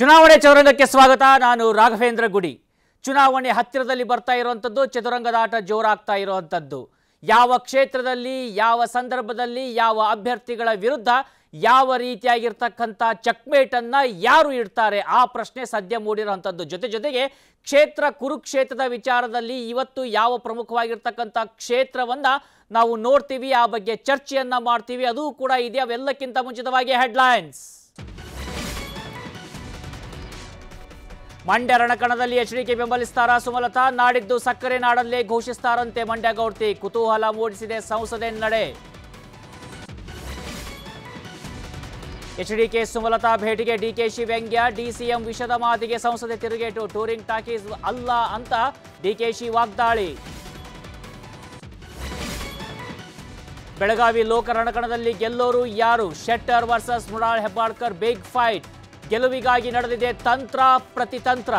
ಚುನಾವಣೆ ಚದುರಂಗಕ್ಕೆ ಸ್ವಾಗತ, ನಾನು ರಾಘವೇಂದ್ರ ಗುಡಿ. ಚುನಾವಣೆ ಹತ್ತಿರದಲ್ಲಿ ಬರ್ತಾ ಇರುವಂಥದ್ದು ಚದುರಂಗದಾಟ ಜೋರಾಗ್ತಾ ಇರುವಂಥದ್ದು ಯಾವ ಕ್ಷೇತ್ರದಲ್ಲಿ, ಯಾವ ಸಂದರ್ಭದಲ್ಲಿ, ಯಾವ ಅಭ್ಯರ್ಥಿಗಳ ವಿರುದ್ಧ, ಯಾವ ರೀತಿಯಾಗಿರ್ತಕ್ಕಂಥ ಚೆಕ್ಮೇಟನ್ನು ಯಾರು ಇಡ್ತಾರೆ, ಆ ಪ್ರಶ್ನೆ ಸದ್ಯ ಮೂಡಿರುವಂಥದ್ದು ಜೊತೆ ಜೊತೆಗೆ ಕ್ಷೇತ್ರ ಕುರುಕ್ಷೇತ್ರದ ವಿಚಾರದಲ್ಲಿ ಇವತ್ತು ಯಾವ ಪ್ರಮುಖವಾಗಿರ್ತಕ್ಕಂಥ ಕ್ಷೇತ್ರವನ್ನು ನಾವು ನೋಡ್ತೀವಿ, ಆ ಬಗ್ಗೆ ಚರ್ಚೆಯನ್ನು ಮಾಡ್ತೀವಿ, ಅದೂ ಕೂಡ ಇದೆ. ಅವೆಲ್ಲಕ್ಕಿಂತ ಮುಂಚಿತವಾಗಿ ಹೆಡ್ಲೈನ್ಸ್ ಮಂಡ್ಯ ರಣಕಣದಲ್ಲಿ ಎಚ್ಡಿಕೆ ಬೆಂಬಲಿಸ್ತಾರ ಸುಮಲತಾ. ನಾಡಿದ್ದು ಸಕ್ಕರೆ ನಾಡಲ್ಲೇ ಘೋಷಿಸ್ತಾರಂತೆ ಮಂಡ್ಯ ಗೌಡ್ತಿ. ಕುತೂಹಲ ಮೂಡಿಸಿದೆ ಸಂಸದೆ ನಡೆ. ಎಚ್ಡಿಕೆ ಸುಮಲತಾ ಭೇಟಿಗೆ ಡಿಕೆಶಿ ವ್ಯಂಗ್ಯ ಡಿಸಿಎಂ ವಿಷದ ಮಾತಿಗೆ ಸಂಸದೆ ತಿರುಗೇಟು. ಟೂರಿಂಗ್ ಟಾಕೀಸ್ ಅಲ್ಲ ಅಂತ ಡಿಕೆಶಿ ವಾಗ್ದಾಳಿ. ಬೆಳಗಾವಿ ಲೋಕ ರಣಕಣದಲ್ಲಿ ಗೆಲ್ಲೋರು ಯಾರು? Shettar versus Mrinal Hebbalkar, big fight. ಗೆಲುವಿಗಾಗಿ ನಡೆದಿದೆ ತಂತ್ರ ಪ್ರತಿತಂತ್ರ.